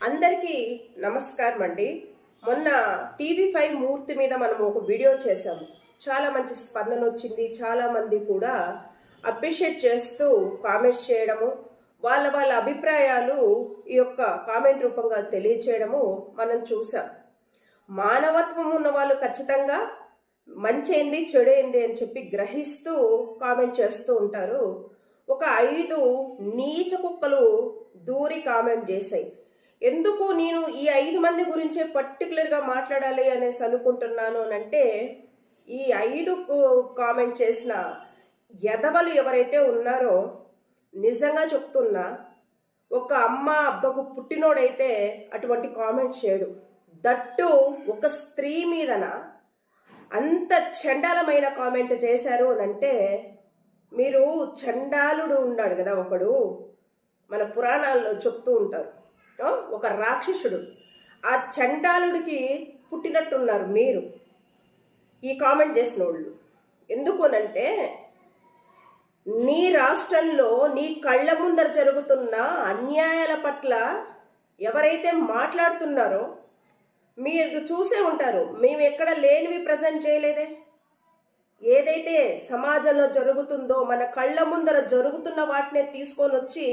అందరికీ నమస్కారం అండి. మొన్న టీవీ ఫైవ్ మూర్తి మీద మనం ఒక వీడియో చేశాము చాలా మంచి స్పందన వచ్చింది. చాలామంది కూడా అప్రిషియేట్ చేస్తూ కామెంట్స్ చేయడము వాళ్ళ వాళ్ళ అభిప్రాయాలు ఈ యొక్క కామెంట్ రూపంగా తెలియచేయడము మనం చూసాం మానవత్వం ఉన్న వాళ్ళు ఖచ్చితంగా మంచి ఏంది చెడు ఏంది అని చెప్పి గ్రహిస్తూ కామెంట్ చేస్తూ ఉంటారు. ఒక ఐదు నీచ కుక్కలు దూరి కామెంట్ చేశాయి. ఎందుకు నేను ఈ ఐదు మంది గురించే పర్టికులర్గా మాట్లాడాలి అనేసి అనుకుంటున్నాను అని అంటే ఈ ఐదు కామెంట్ చేసిన ఎదవలు ఎవరైతే ఉన్నారో నిజంగా చెప్తున్నా ఒక అమ్మ అబ్బకు పుట్టినోడైతే అటువంటి కామెంట్ చేయడు. దట్టు ఒక స్త్రీ మీదన అంత చండాలమైన కామెంట్ చేశారు అని అంటే మీరు చండాలుడు ఉన్నాడు కదా ఒకడు మన పురాణాల్లో చెప్తూ ఉంటారు. ఒక రాక్షసుడు. ఆ చండాలుడికి పుట్టినట్టున్నారు మీరు. ఈ కామెంట్ చేసిన వాళ్ళు ఎందుకునంటే నీ రాష్ట్రంలో నీ కళ్ళ ముందర జరుగుతున్న అన్యాయాల పట్ల ఎవరైతే మాట్లాడుతున్నారో మీరు చూసే ఉంటారు మేము ఎక్కడ లేనివి ప్రజెంట్ చేయలేదే. ఏదైతే సమాజంలో జరుగుతుందో మన కళ్ళ ముందర జరుగుతున్న వాటినే తీసుకొని వచ్చి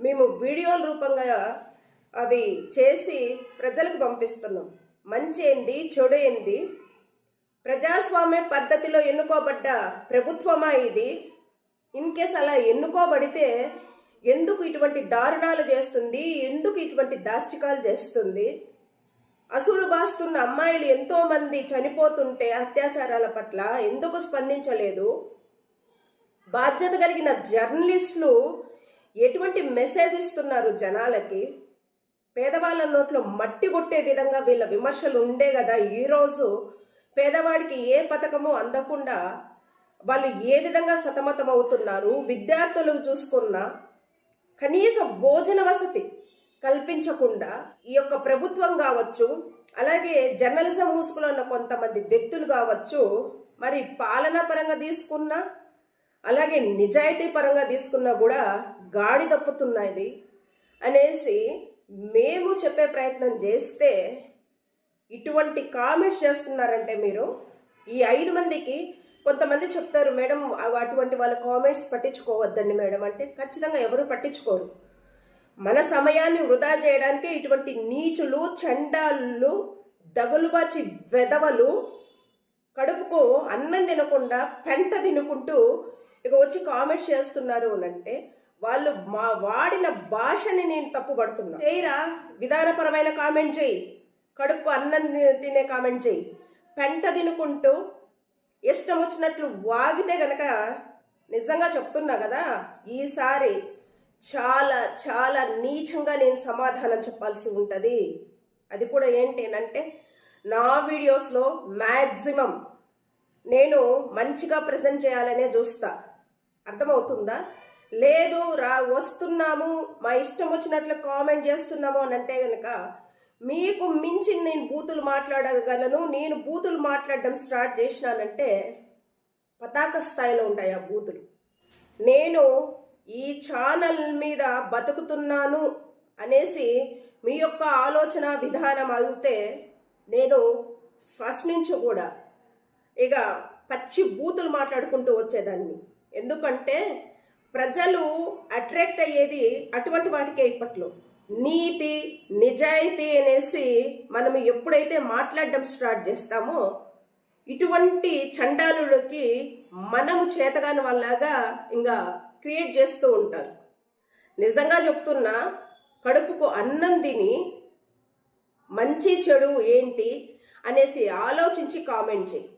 మేము వీడియోల రూపంగా అవి చేసి ప్రజలకు పంపిస్తున్నాం. మంచి ఏంది చెడు ఏంది ప్రజాస్వామ్య పద్ధతిలో ఎన్నుకోబడ్డ ప్రభుత్వమా ఇది? ఇన్ కేస్ అలా ఎన్నుకోబడితే ఎందుకు ఇటువంటి దారుణాలు చేస్తుంది? ఎందుకు ఇటువంటి దాష్టికాలు చేస్తుంది? అసూలు బాస్తున్న అమ్మాయిలు ఎంతోమంది చనిపోతుంటే అత్యాచారాల పట్ల ఎందుకు స్పందించలేదు? బాధ్యత కలిగిన జర్నలిస్టులు ఎటువంటి మెసేజ్ ఇస్తున్నారు జనాలకి? పేదవాళ్ళ నోట్లో మట్టి కొట్టే విధంగా వీళ్ళ విమర్శలు ఉండే కదా ఈరోజు పేదవాడికి ఏ పథకము అందకుండా వాళ్ళు ఏ విధంగా సతమతం అవుతున్నారు విద్యార్థులు చూసుకున్నా కనీస భోజన వసతి కల్పించకుండా ఈ యొక్క ప్రభుత్వం కావచ్చు అలాగే జర్నలిజం మూసుకులో ఉన్న కొంతమంది వ్యక్తులు కావచ్చు మరి పాలనా పరంగా తీసుకున్నా అలాగే నిజాయితీ పరంగా తీసుకున్నా కూడా గాడి తప్పుతున్నది అనేసి మేము చెప్పే ప్రయత్నం చేస్తే ఇటువంటి కామెంట్స్ చేస్తున్నారంటే మీరు ఈ ఐదు మందికి కొంతమంది చెప్తారు మేడం అటువంటి వాళ్ళ కామెంట్స్ పట్టించుకోవద్దండి మేడం. అంటే ఖచ్చితంగా ఎవరు పట్టించుకోరు. మన సమయాన్ని వృధా చేయడానికే ఇటువంటి నీచులు చండాలు దగులుబాచి వెదవలు కడుపుకు అన్నం తినకుండా పెంట తినుకుంటూ ఇక వచ్చి కామెంట్స్ చేస్తున్నారు అని అంటే వాళ్ళు మా వాడిన భాషని నేను తప్పుపడుతున్నా. చేయరా విధానపరమైన కామెంట్ చేయి. కడుక్కు అన్నం తినే కామెంట్ చేయి. పెంట తినుకుంటూ ఇష్టం వచ్చినట్లు వాగితే గనక నిజంగా చెప్తున్నా కదా ఈసారి చాలా చాలా నీచంగా నేను సమాధానం చెప్పాల్సి ఉంటుంది. అది కూడా ఏంటేనంటే నా వీడియోస్లో మ్యాక్సిమం నేను మంచిగా ప్రజెంట్ చేయాలనే చూస్తా. అర్థమవుతుందా? లేదు రా వస్తున్నాము మా ఇష్టం వచ్చినట్లు కామెంట్ చేస్తున్నాము అని అంటే కనుక మీకు మించి నేను బూతులు మాట్లాడగలను నేను బూతులు మాట్లాడడం స్టార్ట్ చేసినానంటే పతాక స్థాయిలో ఉంటాయి ఆ బూతులు. నేను ఈ ఛానల్ మీద బతుకుతున్నాను అనేసి మీ యొక్క ఆలోచన విధానం అయితే నేను ఫస్ట్ నుంచి కూడా ఇక పచ్చి బూతులు మాట్లాడుకుంటూ వచ్చేదాన్ని. ఎందుకంటే ప్రజలు అట్రాక్ట్ అయ్యేది అటువంటి వాటికే ఇప్పట్లో. నీతి నిజాయితీ అనేసి మనం ఎప్పుడైతే మాట్లాడడం స్టార్ట్ చేస్తామో ఇటువంటి చండాలులకి మనము చేతగాని వాళ్ళగా ఇంకా క్రియేట్ చేస్తూ ఉంటారు. నిజంగా చెప్తున్నా కడుపుకు అన్నం తిని మంచి చెడు ఏంటి అనేసి ఆలోచించి కామెంట్ చేయి.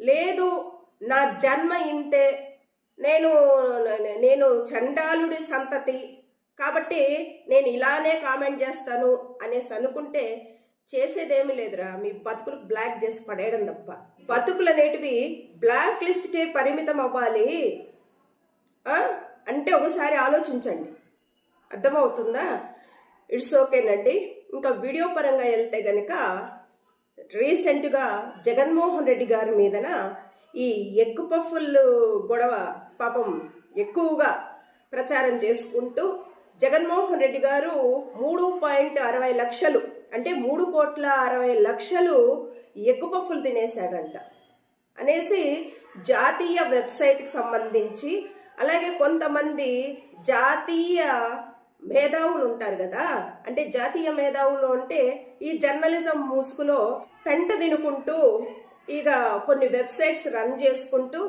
లేదు నా జన్మ ఇంతే నేను నేను చండాలుడి సంతతి. కాబట్టి నేను ఇలానే కామెంట్ చేస్తాను అనేసి అనుకుంటే చేసేదేమీ లేదురా. మీ బతుకులు బ్లాక్ చేసి పడేయడం తప్ప. బతుకులు అనేటివి బ్లాక్ లిస్ట్కి పరిమితం అవ్వాలి. అంటే ఒకసారి ఆలోచించండి. అర్థమవుతుందా? ఇట్స్ ఓకేనండి. ఇంకా వీడియో పరంగా వెళ్తే గనక రీసెంట్గా జగన్మోహన్ రెడ్డి గారి మీదన ఈ ఎగ్ పఫుల్ గొడవ పాపం ఎక్కువగా ప్రచారం చేసుకుంటూ జగన్మోహన్ రెడ్డి గారు మూడు పాయింట్ అరవై లక్షలు అంటే మూడు కోట్ల అరవై లక్షలు ఎగ్గుపప్పులు తినేశాడంట. అనేసి జాతీయ వెబ్సైట్కి సంబంధించి అలాగే కొంతమంది జాతీయ మేధావులు ఉంటారు కదా అంటే జాతీయ మేధావులు అంటే ఈ జర్నలిజం మూసుకులో పెంట తినుకుంటూ ఇక కొన్ని వెబ్సైట్స్ రన్ చేసుకుంటూ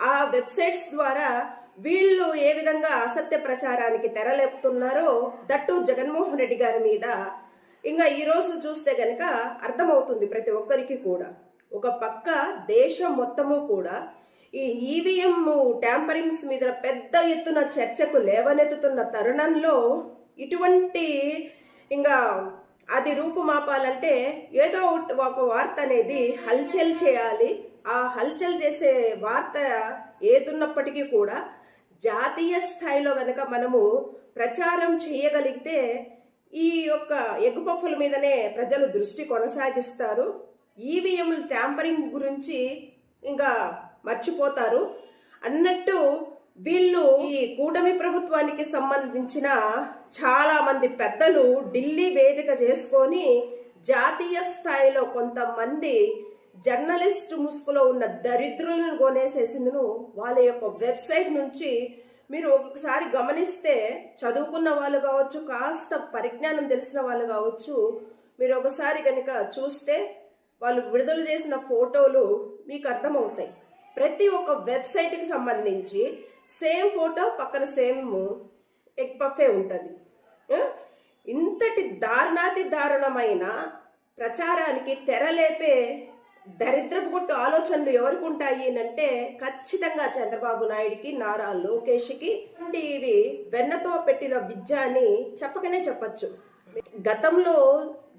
ఆ వెబ్సైట్స్ ద్వారా వీళ్ళు ఏ విధంగా అసత్య ప్రచారానికి తెరలేపుతున్నారో దట్టు జగన్మోహన్ రెడ్డి గారి మీద. ఇంకా ఈరోజు చూస్తే గనక అర్థమవుతుంది ప్రతి ఒక్కరికి కూడా. ఒక పక్క దేశం మొత్తము కూడా ఈ ఈవీఎం ట్యాంపరింగ్స్ మీద పెద్ద ఎత్తున చర్చకు లేవనెత్తుతున్న తరుణంలో ఇటువంటి ఇంకా అది రూపుమాపాలంటే ఏదో ఒకటి- ఒక వార్త అనేది హల్చల్ చేయాలి. ఆ హల్చల్ చేసే వార్త ఏదున్నప్పటికీ కూడా జాతీయ స్థాయిలో గనక మనము ప్రచారం చేయగలిగితే ఈ యొక్క ఎగ్గు మీదనే ప్రజలు దృష్టి కొనసాగిస్తారు. ఈవీఎంలు ట్యాంపరింగ్ గురించి ఇంకా మర్చిపోతారు. అన్నట్టు వీళ్ళు ఈ కూటమి ప్రభుత్వానికి సంబంధించిన చాలా మంది పెద్దలు ఢిల్లీ వేదిక చేసుకొని జాతీయ స్థాయిలో కొంతమంది జర్నలిస్ట్ ముసుగులో ఉన్న దరిద్రులను కొనేసేసిందును వాళ్ళ యొక్క వెబ్సైట్ నుంచి మీరు ఒక్కొక్కసారి గమనిస్తే చదువుకున్న వాళ్ళు కావచ్చు కాస్త పరిజ్ఞానం తెలిసిన వాళ్ళు కావచ్చు మీరు ఒకసారి కనుక చూస్తే వాళ్ళు విడుదల చేసిన ఫోటోలు మీకు అర్థమవుతాయి. ప్రతి ఒక్క వెబ్సైట్కి సంబంధించి సేమ్ ఫోటో పక్కన సేమ్ ఎగ్ పఫే ఉంటుంది. ఇంతటి దారుణాతి దారుణమైన ప్రచారానికి తెరలేపే దరిద్రపు గుట్టు ఆలోచనలు ఎవరికి ఉంటాయి అంటే ఖచ్చితంగా చంద్రబాబు నాయుడికి నారా లోకేష్కి. ఇవి వెన్నతో పెట్టిన విద్య అని చెప్పకనే చెప్పచ్చు. గతంలో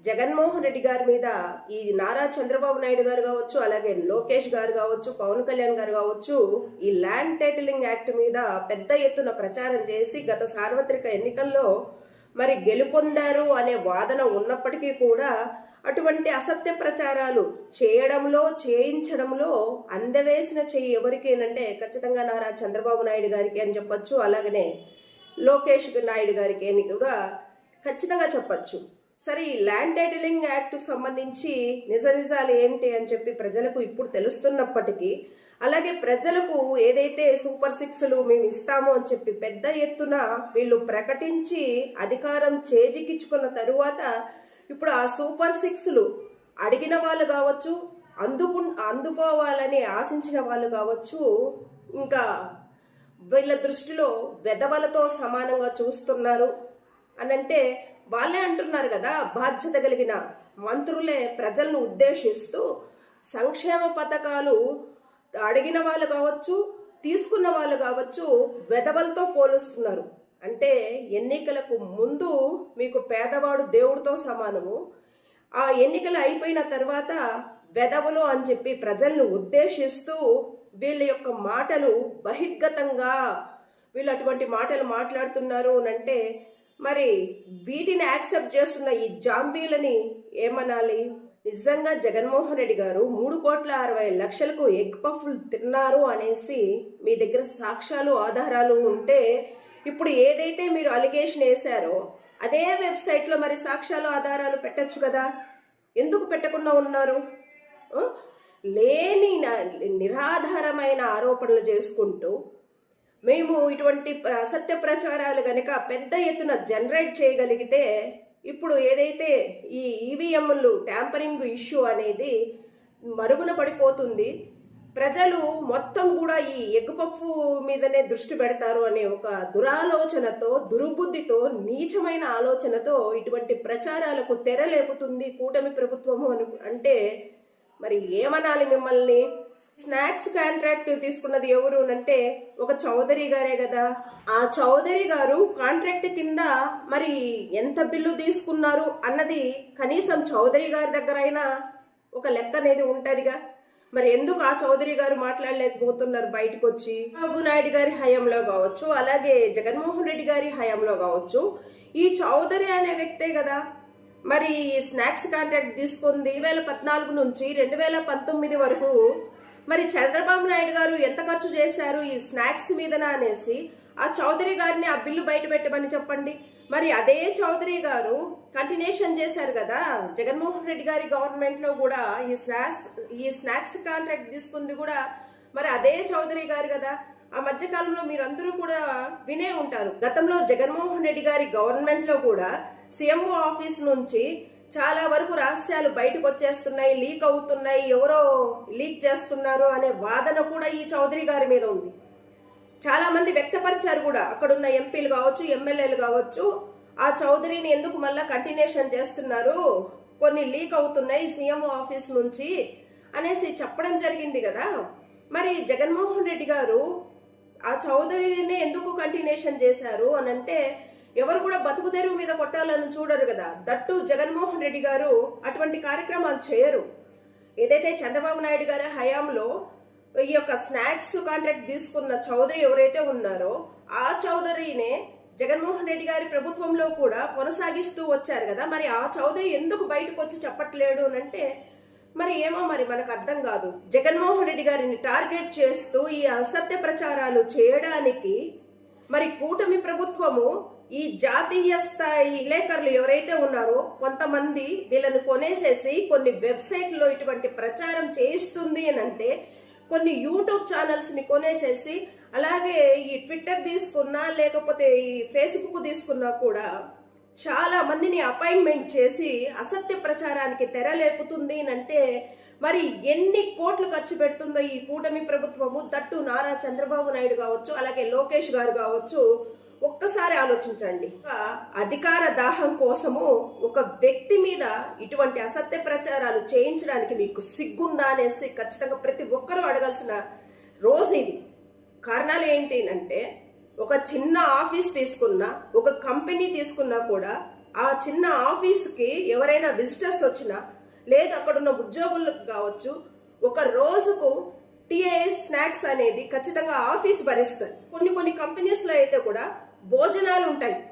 జగన్మోహన్ రెడ్డి గారి మీద ఈ నారా చంద్రబాబు నాయుడు గారు కావచ్చు అలాగే లోకేష్ గారు కావచ్చు పవన్ కళ్యాణ్ గారు కావచ్చు ఈ ల్యాండ్ టైటిలింగ్ యాక్ట్ మీద పెద్ద ఎత్తున ప్రచారం చేసి గత సార్వత్రిక ఎన్నికల్లో మరి గెలుపొందారు అనే వాదన ఉన్నప్పటికీ కూడా అటువంటి అసత్య ప్రచారాలు చేయడంలో చేయించడంలో అందవేసిన చెయ్యి ఎవరికేనంటే ఖచ్చితంగా నారా చంద్రబాబు నాయుడు గారికి అని చెప్పొచ్చు. అలాగనే లోకేష్ నాయుడు గారికి అని కూడా ఖచ్చితంగా చెప్పచ్చు. సరే ఈ ల్యాండ్ టైటిలింగ్ యాక్ట్కు సంబంధించి నిజ నిజాలు ఏంటి అని చెప్పి ప్రజలకు ఇప్పుడు తెలుస్తున్నప్పటికీ అలాగే ప్రజలకు ఏదైతే సూపర్ సిక్స్లు మేము ఇస్తామో అని చెప్పి పెద్ద ఎత్తున వీళ్ళు ప్రకటించి అధికారం చేజిక్కించుకున్న తరువాత ఇప్పుడు ఆ సూపర్ సిక్స్లు అడిగిన వాళ్ళు కావచ్చు అందుకు అందుకోవాలని ఆశించిన వాళ్ళు కావచ్చు ఇంకా వీళ్ళ దృష్టిలో వెధవలతో సమానంగా చూస్తున్నారు అనంటే వాళ్ళే అంటున్నారు కదా బాధ్యత కలిగిన మంత్రులే ప్రజలను ఉద్దేశిస్తూ సంక్షేమ పథకాలు అడిగిన వాళ్ళు కావచ్చు తీసుకున్న వాళ్ళు కావచ్చు వెధవలతో పోలుస్తున్నారు. అంటే ఎన్నికలకు ముందు మీకు పేదవాడు దేవుడితో సమానము. ఆ ఎన్నికలు అయిపోయిన తర్వాత వెధవలు అని చెప్పి ప్రజలను ఉద్దేశిస్తూ వీళ్ళ యొక్క మాటలు బహిర్గతంగా వీళ్ళు అటువంటి మాటలు మాట్లాడుతున్నారు అని అంటే మరి వీటిని యాక్సెప్ట్ చేస్తున్న ఈ జాంబీలని ఏమనాలి? నిజంగా జగన్మోహన్ రెడ్డి గారు మూడు కోట్ల అరవై లక్షలకు ఎగ్ పఫ్లు తిన్నారు అనేసి మీ దగ్గర సాక్ష్యాలు ఆధారాలు ఉంటే ఇప్పుడు ఏదైతే మీరు అలిగేషన్ వేశారో అదే వెబ్సైట్లో మరి సాక్ష్యాలు ఆధారాలు పెట్టచ్చు కదా? ఎందుకు పెట్టకుండా ఉన్నారు? లేని నిరాధారమైన ఆరోపణలు చేసుకుంటూ మేము ఇటువంటి అసత్య ప్రచారాలు కనుక పెద్ద ఎత్తున జనరేట్ చేయగలిగితే ఇప్పుడు ఏదైతే ఈ ఈవీఎంలు ట్యాంపరింగ్ ఇష్యూ అనేది మరుగున పడిపోతుంది ప్రజలు మొత్తం కూడా ఈ ఎగ్గుపప్పు మీదనే దృష్టి పెడతారు అనే ఒక దురాలోచనతో దుర్బుద్ధితో నీచమైన ఆలోచనతో ఇటువంటి ప్రచారాలకు తెరలేపుతుంది కూటమి ప్రభుత్వము అను అంటే మరి ఏమనాలి మిమ్మల్ని? స్నాక్స్ కాంట్రాక్ట్ తీసుకున్నది ఎవరు అంటే ఒక చౌదరి గారే కదా ఆ చౌదరి గారు కాంట్రాక్ట్ కింద మరి ఎంత బిల్లు తీసుకున్నారు అన్నది కనీసం చౌదరి గారి దగ్గర అయినా ఒక లెక్క అనేది ఉంటుందిగా. మరి ఎందుకు ఆ చౌదరి గారు మాట్లాడలేకపోతున్నారు బయటకు వచ్చి బాబు నాయుడు గారి హయాంలో కావచ్చు అలాగే జగన్మోహన్ రెడ్డి గారి హయాంలో కావచ్చు. ఈ చౌదరి అనే వ్యక్తే కదా మరి స్నాక్స్ కాంట్రాక్ట్ తీసుకుంది వేల పద్నాలుగు నుంచి రెండు వేల పంతొమ్మిది వరకు మరి చంద్రబాబు నాయుడు గారు ఎంత ఖర్చు చేశారు ఈ స్నాక్స్ మీదన అనేసి ఆ చౌదరి గారిని ఆ బిల్లు బయట పెట్టమని చెప్పండి. మరి అదే చౌదరి గారు కంటిన్యూషన్ చేశారు కదా జగన్మోహన్ రెడ్డి గారి గవర్నమెంట్లో కూడా ఈ స్నాక్స్ ఈ స్నాక్స్ కాంట్రాక్ట్ తీసుకుంది కూడా మరి అదే చౌదరి గారు కదా. ఆ మధ్యకాలంలో మీరందరూ కూడా వినే ఉంటారు. గతంలో జగన్మోహన్ రెడ్డి గారి గవర్నమెంట్లో కూడా సీఎంఓ ఆఫీస్ నుంచి చాలా వరకు రహస్యాలు బయటకు వచ్చేస్తున్నాయి లీక్ అవుతున్నాయి ఎవరో లీక్ చేస్తున్నారు అనే వాదన కూడా ఈ చౌదరి గారి మీద ఉంది. చాలా మంది వ్యక్తపరిచారు కూడా. అక్కడున్న ఎంపీలు కావచ్చు ఎమ్మెల్యేలు కావచ్చు ఆ చౌదరిని ఎందుకు మళ్ళా కంటిన్యూషన్ చేస్తున్నారు? కొన్ని లీక్ అవుతున్నాయి సీఎం ఆఫీస్ నుంచి అనేసి చెప్పడం జరిగింది కదా. మరి జగన్మోహన్ రెడ్డి గారు ఆ చౌదరిని ఎందుకు కంటిన్యూషన్ చేశారు అని అంటే ఎవరు కూడా బతుకు తెరువు మీద కొట్టాలని చూడరు కదా. దట్టు జగన్మోహన్ రెడ్డి గారు అటువంటి కార్యక్రమాలు చేయరు. ఏదైతే చంద్రబాబు నాయుడు గారి హయాంలో ఈ యొక్క స్నాక్స్ కాంట్రాక్ట్ తీసుకున్న చౌదరి ఎవరైతే ఉన్నారో ఆ చౌదరినే జగన్మోహన్ రెడ్డి గారి ప్రభుత్వంలో కూడా కొనసాగిస్తూ వచ్చారు కదా. మరి ఆ చౌదరి ఎందుకు బయటకు వచ్చి చెప్పట్లేడు అని అంటే మరి ఏమో మరి మనకు అర్థం కాదు. జగన్మోహన్ రెడ్డి గారిని టార్గెట్ చేస్తూ ఈ అసత్య ప్రచారాలు చేయడానికి మరి కూటమి ప్రభుత్వము ఈ జాతీయ స్థాయి విలేకరులు ఎవరైతే ఉన్నారో కొంతమంది వీళ్ళని కొనేసేసి కొన్ని వెబ్సైట్లో ఇటువంటి ప్రచారం చేయిస్తుంది అని అంటే కొన్ని యూట్యూబ్ ఛానల్స్ని కొనేసేసి అలాగే ఈ ట్విట్టర్ తీసుకున్నా లేకపోతే ఈ ఫేస్బుక్ తీసుకున్నా కూడా చాలా మందిని అపాయింట్మెంట్ చేసి అసత్య ప్రచారానికి తెర లేపుతుంది అంటే మరి ఎన్ని కోట్లు ఖర్చు పెడుతుందో ఈ కూటమి ప్రభుత్వము దట్టు నారా చంద్రబాబు నాయుడు కావచ్చు అలాగే లోకేష్ గారు కావచ్చు ఒక్కసారి ఆలోచించండి. అధికార దాహం కోసము ఒక వ్యక్తి మీద ఇటువంటి అసత్య ప్రచారాలు చేయించడానికి మీకు సిగ్గుందా అనేసి ఖచ్చితంగా ప్రతి ఒక్కరూ అడగాల్సిన రోజు ఇది. కారణాలు ఏంటి అంటే ఒక చిన్న ఆఫీస్ తీసుకున్నా ఒక కంపెనీ తీసుకున్నా కూడా ఆ చిన్న ఆఫీస్కి ఎవరైనా విజిటర్స్ వచ్చినా లేదా అక్కడ ఉన్న ఉద్యోగులకు కావచ్చు ఒక రోజుకు టీఏ స్నాక్స్ అనేది ఖచ్చితంగా ఆఫీస్ భరిస్తుంది కొన్ని కొన్ని కంపెనీస్లో అయితే కూడా భోజనాలు ఉంటాయి.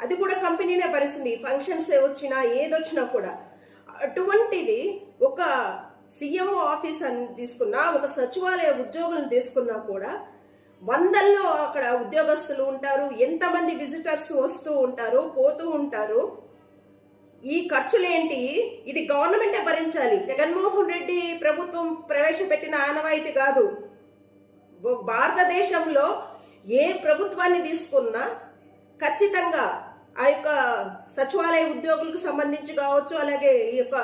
అది కూడా కంపెనీనే భరిస్తుంది. ఫంక్షన్స్ వచ్చినా ఏదొచ్చినా కూడా. అటువంటిది ఒక సీఎంఓ ఆఫీస్ అని తీసుకున్నా ఒక సచివాలయ ఉద్యోగులను తీసుకున్నా కూడా వందల్లో అక్కడ ఉద్యోగస్తులు ఉంటారు. ఎంతమంది విజిటర్స్ వస్తూ ఉంటారు పోతూ ఉంటారు. ఈ ఖర్చులేంటి ఇది గవర్నమెంటే భరించాలి. జగన్మోహన్ రెడ్డి ప్రభుత్వం ప్రవేశపెట్టిన ఆనవాయితీ కాదు. భారతదేశంలో ఏ ప్రభుత్వాన్ని తీసుకున్నా ఖచ్చితంగా ఆ యొక్క సచివాలయ ఉద్యోగులకు సంబంధించి కావచ్చు అలాగే ఈ యొక్క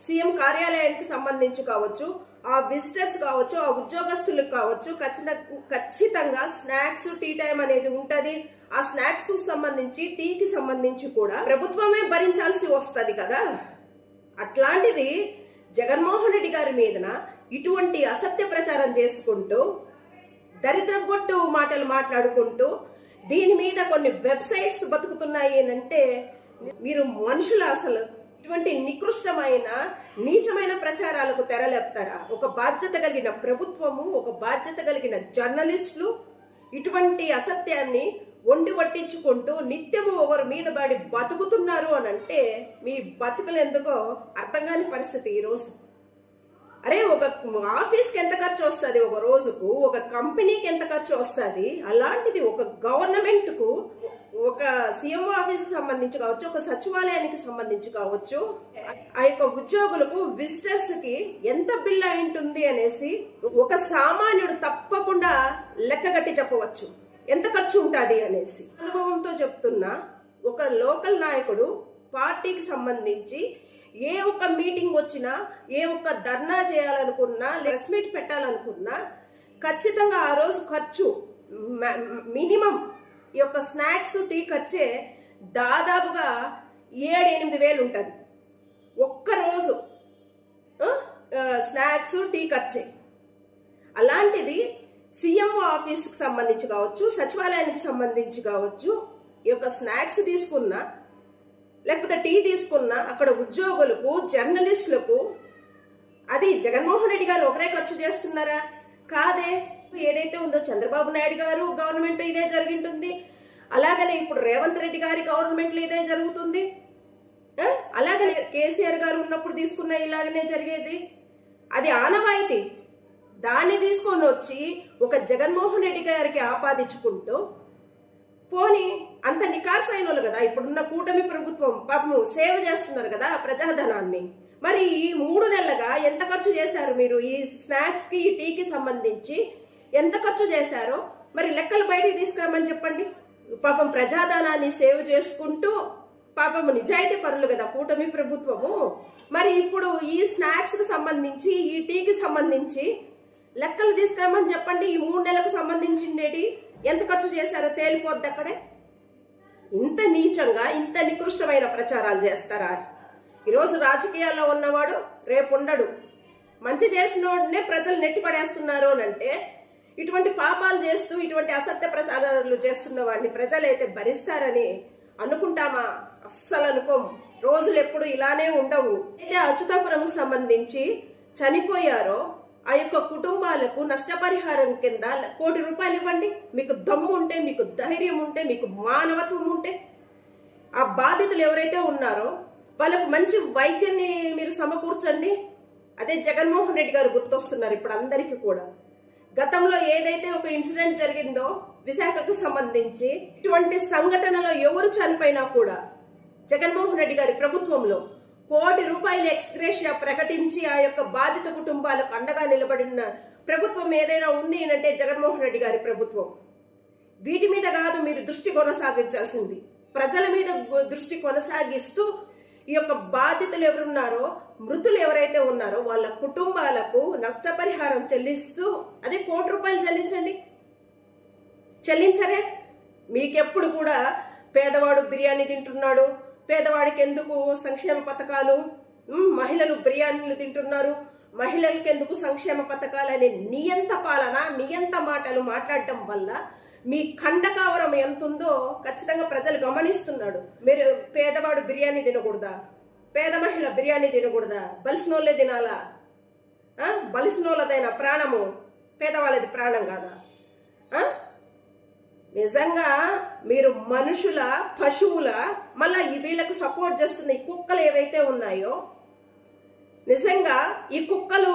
సీఎం కార్యాలయానికి సంబంధించి కావచ్చు ఆ విజిటర్స్ కావచ్చు ఆ ఉద్యోగస్తులకు కావచ్చు ఖచ్చితంగా ఖచ్చితంగా స్నాక్స్ టీ టైం అనేది ఉంటది. ఆ స్నాక్స్ సంబంధించి టీకి సంబంధించి కూడా ప్రభుత్వమే భరించాల్సి వస్తుంది కదా. అట్లాంటిది జగన్మోహన్ రెడ్డి గారి మీదన ఇటువంటి అసత్య ప్రచారం చేసుకుంటూ దరిద్రగొట్టు మాటలు మాట్లాడుకుంటూ దీని మీద కొన్ని వెబ్సైట్స్ బతుకుతున్నాయి అంటే మీరు మనుషులు అసలు ఇటువంటి నికృష్టమైన నీచమైన ప్రచారాలకు తెరలేపుతారా? ఒక బాధ్యత కలిగిన ప్రభుత్వము ఒక బాధ్యత కలిగిన జర్నలిస్టులు ఇటువంటి అసత్యాన్ని వండి పట్టించుకుంటూ నిత్యము ఒకరి మీద పడి బతుకుతున్నారు అని అంటే మీ బతుకులు ఎందుకో అర్థం కాని పరిస్థితి ఈరోజు అరే ఒక ఆఫీస్కి ఎంత ఖర్చు వస్తుంది ఒక రోజుకు? ఒక కంపెనీకి ఎంత ఖర్చు వస్తుంది అలాంటిది ఒక గవర్నమెంట్కు ఒక సీఎం ఆఫీస్ సంబంధించి కావచ్చు ఒక సచివాలయానికి సంబంధించి కావచ్చు ఆ యొక్క ఉద్యోగులకు విజిటర్స్కి ఎంత బిల్ అయి ఉంటుంది అనేసి ఒక సామాన్యుడు తప్పకుండా లెక్కగట్టి చెప్పవచ్చు. ఎంత ఖర్చు ఉంటుంది అనేసి. అనుభవంతో చెప్తున్నా ఒక లోకల్ నాయకుడు పార్టీకి సంబంధించి ఏ ఒక్క మీటింగ్ వచ్చినా ఏ ఒక్క ధర్నా చేయాలనుకున్నా ప్రెస్ మీట్ పెట్టాలనుకున్నా ఖచ్చితంగా ఆ రోజు ఖర్చు మినిమం ఈ యొక్క స్నాక్స్ టీ ఖర్చే దాదాపుగా ఏడు ఎనిమిది వేలు ఉంటుంది. ఒక్కరోజు స్నాక్స్ టీ ఖర్చే. అలాంటిది సీఎంఓ ఆఫీస్కి సంబంధించి కావచ్చు సచివాలయానికి సంబంధించి కావచ్చు ఈ యొక్క స్నాక్స్ తీసుకున్న లేకపోతే టీ తీసుకున్న అక్కడ ఉద్యోగులకు జర్నలిస్టులకు అది జగన్మోహన్ రెడ్డి గారు ఒకరే ఖర్చు చేస్తున్నారా? కాదే. ఏదైతే ఉందో చంద్రబాబు నాయుడు గారు గవర్నమెంట్ ఇదే జరిగింటుంది. అలాగనే ఇప్పుడు రేవంత్ రెడ్డి గారి గవర్నమెంట్లో ఇదే జరుగుతుంది. అలాగనే కేసీఆర్ గారు ఉన్నప్పుడు తీసుకున్న ఇలాగనే జరిగేది. అది ఆనవాయితీ. దాన్ని తీసుకొని వచ్చి ఒక జగన్మోహన్ రెడ్డి గారికి ఆపాదించుకుంటూ పోని అంత నికార్సైన వాళ్ళు కదా ఇప్పుడున్న కూటమి ప్రభుత్వం పాపము సేవ చేస్తున్నారు కదా ప్రజాధనాన్ని. మరి ఈ మూడు నెలలుగా ఎంత ఖర్చు చేశారు మీరు ఈ స్నాక్స్కి ఈ టీకి సంబంధించి? ఎంత ఖర్చు చేశారో? మరి లెక్కలు బయటికి తీసుకురమ్మని చెప్పండి. పాపం ప్రజాధనాన్ని సేవ్ చేసుకుంటూ పాపము నిజాయితీ పరులు కదా కూటమి ప్రభుత్వము. మరి ఇప్పుడు ఈ స్నాక్స్కి సంబంధించి ఈ టీకి సంబంధించి లెక్కలు తీసుకురమ్మని చెప్పండి. ఈ మూడు నెలలకు సంబంధించిండేటి ఎంత ఖర్చు చేశారో తేలిపోద్ది అక్కడే? ఇంత నీచంగా ఇంత నికృష్టమైన ప్రచారాలు చేస్తారా? ఈరోజు రాజకీయాల్లో ఉన్నవాడు రేపు ఉండడు మంచి చేసినోడనే ప్రజలు నెట్టిపడేస్తున్నారు అని అంటే ఇటువంటి పాపాలు చేస్తూ ఇటువంటి అసత్య ప్రచారాలు చేస్తున్న వాడిని ప్రజలైతే భరిస్తారని అనుకుంటామా? అస్సలు అనుకోం. రోజులు ఎప్పుడు ఇలానే ఉండవు. అయితే అచ్యుతాపురంకు సంబంధించి చనిపోయారో ఆ యొక్క కుటుంబాలకు నష్టపరిహారం కింద కోటి రూపాయలు ఇవ్వండి. మీకు దమ్ము ఉంటే మీకు ధైర్యం ఉంటే మీకు మానవత్వం ఉంటే ఆ బాధితులు ఎవరైతే ఉన్నారో వాళ్ళకు మంచి వైద్యాన్ని మీరు సమకూర్చండి. అదే జగన్మోహన్ రెడ్డి గారు గుర్తొస్తున్నారు ఇప్పుడు అందరికీ కూడా. గతంలో ఏదైతే ఒక ఇన్సిడెంట్ జరిగిందో విశాఖకు సంబంధించి ఇటువంటి సంఘటనలో ఎవరు చనిపోయినా కూడా జగన్మోహన్ రెడ్డి గారి ప్రభుత్వంలో కోటి రూపాయల ఎక్స్గ్రేషియా ప్రకటించి ఆ యొక్క బాధిత కుటుంబాలకు అండగా నిలబడిన ప్రభుత్వం ఏదైనా ఉంది అంటే జగన్మోహన్ రెడ్డి గారి ప్రభుత్వం. వీటి మీద కాదు మీరు దృష్టి కొనసాగించాల్సింది. ప్రజల మీద దృష్టి కొనసాగిస్తూ ఈ యొక్క బాధితులు ఎవరున్నారో మృతులు ఎవరైతే ఉన్నారో వాళ్ళ కుటుంబాలకు నష్టపరిహారం చెల్లిస్తూ అదే కోటి రూపాయలు చెల్లించండి. చెల్లించరే. మీకెప్పుడు కూడా పేదవాడు బిర్యానీ తింటున్నాడు పేదవాడికి ఎందుకు సంక్షేమ పథకాలు? మహిళలు బిర్యానీలు తింటున్నారు. మహిళలకి ఎందుకు సంక్షేమ పథకాలు అనే నియంత పాలన నియంత మాటలు మాట్లాడటం వల్ల మీ ఖండకావరం ఎంతుందో ఖచ్చితంగా ప్రజలు గమనిస్తున్నాడు. మీరు పేదవాడు బిర్యానీ తినకూడదా? పేద మహిళ బిర్యానీ తినకూడదా? బలిసినోళ్ళే తినాలా? బలిసినోళ్ళదైన ప్రాణము? పేదవాళ్ళది ప్రాణం కాదా? ఆ? నిజంగా మీరు మనుషుల పశువుల మళ్ళా ఈ వీళ్ళకు సపోర్ట్ చేస్తున్న ఈ కుక్కలు ఏవైతే ఉన్నాయో నిజంగా ఈ కుక్కలు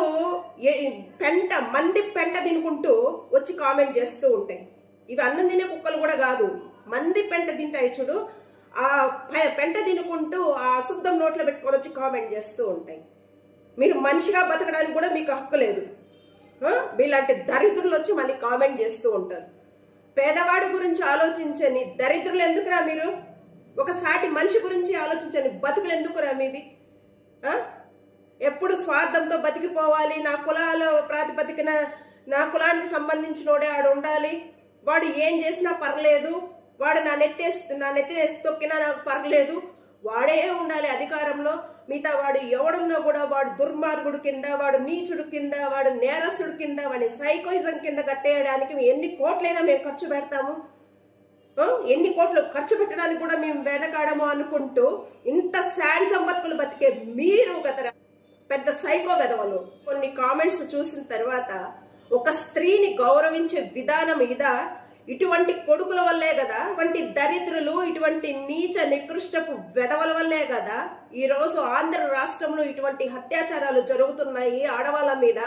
ఏ- పెంట మంది పెంట తినుకుంటూ వచ్చి కామెంట్ చేస్తూ ఉంటాయి. ఇవి అన్నం తినే కుక్కలు కూడా కాదు. మంది పెంట తింటాయి చూడు ఆ పెంట తినుకుంటూ ఆ అశుద్ధం నోట్లో పెట్టుకొని వచ్చి కామెంట్ చేస్తూ ఉంటాయి. మీరు మనిషిగా బతకడానికి కూడా మీకు హక్కు లేదు. ఆ? దరిద్రులు వచ్చి మళ్ళీ కామెంట్ చేస్తూ ఉంటారు. పేదవాడి గురించి ఆలోచించని దరిద్రులు ఎందుకురా మీరు? ఒక సాటి మనిషి గురించి ఆలోచించని బతుకులు ఎందుకురా మీవి? ఎప్పుడు స్వార్థంతో బతికిపోవాలి నా కులాల ప్రాతిపదికన నా కులానికి సంబంధించినోడే ఆడు ఉండాలి. వాడు ఏం చేసినా పర్లేదు. వాడు నా నెత్తేసి నా నెత్తినేసి తొక్కినా నాకు పర్లేదు. వాడే ఉండాలి అధికారంలో. మిగతా వాడు ఎవడున్నా కూడా వాడు దుర్మార్గుడు కింద వాడు నీచుడు కింద వాడు నేరస్తుడు కింద వాడిని సైకోయిజం కింద కట్టేయడానికి ఎన్ని కోట్లైనా మేము ఖర్చు పెడతాము? ఎన్ని కోట్లు ఖర్చు పెట్టడానికి కూడా మేము వెనకాడము అనుకుంటూ ఇంత శాడ్ బతుకులు బతికే మీరు గత పెద్ద సైకో వెదవలు కొన్ని కామెంట్స్ చూసిన తర్వాత ఒక స్త్రీని గౌరవించే విధానం ఇదా? ఇటువంటి కొడుకుల వల్లే కదా ఇటువంటి దరిద్రులు ఇటువంటి నీచ నికృష్టపు వెధవల వల్లే కదా ఈరోజు ఆంధ్ర రాష్ట్రంలో ఇటువంటి అత్యాచారాలు జరుగుతున్నాయి ఆడవాళ్ళ మీద.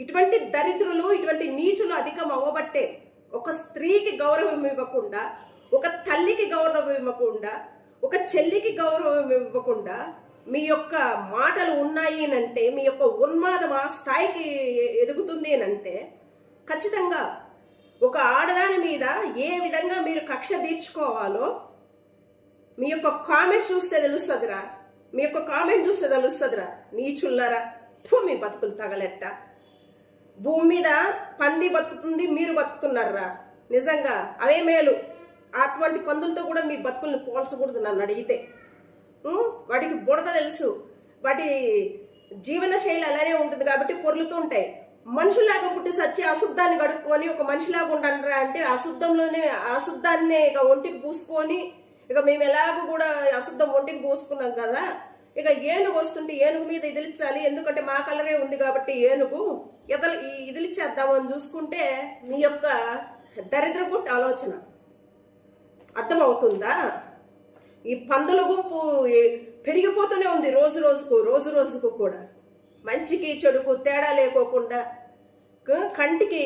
ఇటువంటి దరిద్రులు ఇటువంటి నీచులు అధికం అవ్వబట్టే ఒక స్త్రీకి గౌరవం ఇవ్వకుండా ఒక తల్లికి గౌరవం ఇవ్వకుండా ఒక చెల్లికి గౌరవం ఇవ్వకుండా మీ యొక్క మాటలు ఉన్నాయి అంటే మీ యొక్క ఉన్మాదం ఆ స్థాయికి ఎదుగుతుంది అని అంటే ఖచ్చితంగా ఒక ఆడదాని మీద ఏ విధంగా మీరు కక్ష తీర్చుకోవాలో మీ యొక్క కామెంట్ చూస్తే తెలుస్తుందిరా. మీ యొక్క కామెంట్ చూస్తే తెలుస్తుందిరా. నీచుల్లరా ఫు, మీ బతుకులు తగలెట్ట. భూమి మీద పంది బతుకుతుంది మీరు బతుకుతున్నారా నిజంగా అవే మేలు. అటువంటి పందులతో కూడా మీ బతుకుల్ని పోల్చకూడదు నన్ను అడిగితే. వాటికి బుడద తెలుసు. వాటి జీవన శైలి అలానే ఉంటుంది కాబట్టి పొర్లుతూ ఉంటాయి. మనుషులాగా పుట్టి సచ్చి అశుద్ధాన్ని కడుక్కొని ఒక మనిషిలాగా ఉండరా అంటే అశుద్ధంలోనే అశుద్ధాన్ని ఇక ఒంటికి పూసుకొని ఇక మేము ఎలాగో కూడా అశుద్ధం ఒంటికి పూసుకున్నాం కదా. ఇక ఏనుగు వస్తుంటే ఏనుగు మీద ఇదిలిచ్చాలి ఎందుకంటే మా కలరే ఉంది కాబట్టి ఏనుగు. ఇదలు ఈ ఇదిలిచ్చేద్దామని చూసుకుంటే మీ యొక్క దరిద్ర పుట్టి ఆలోచన. అర్థమవుతుందా? ఈ పందుల గుంపు పెరిగిపోతూనే ఉంది రోజు రోజుకు రోజు రోజుకు కూడా. మంచికి చెడుకు తేడా లేకోకుండా కంటికి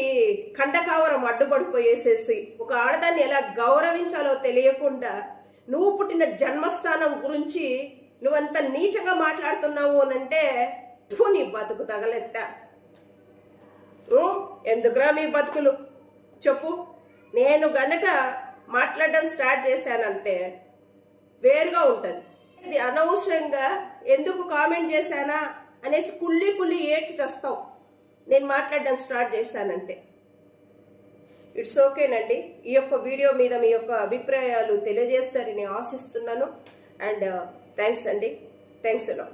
కండకావరం అడ్డుపడిపోయేసేసి ఒక ఆడదాన్ని ఎలా గౌరవించాలో తెలియకుండా నువ్వు పుట్టిన జన్మస్థానం గురించి నువ్వంత నీచగా మాట్లాడుతున్నావు అనంటే నీ బతుకు తగలెట్ట. ఎందుకురా మీ బతుకులు? చెప్పు. నేను గనక మాట్లాడడం స్టార్ట్ చేశానంటే వేరుగా ఉంటుంది. అనవసరంగా ఎందుకు కామెంట్ చేశానా? అనేసి కుళ్ళి కుళ్ళి ఏడ్చి చేస్తావు. నేను మాట్లాడడం స్టార్ట్ చేశానంటే. ఇట్స్ ఓకేనండి. ఈ యొక్క వీడియో మీద మీ యొక్క అభిప్రాయాలు తెలియజేస్తారని ఆశిస్తున్నాను. అండ్ uh, థ్యాంక్స్ అండి. థ్యాంక్స్ అలా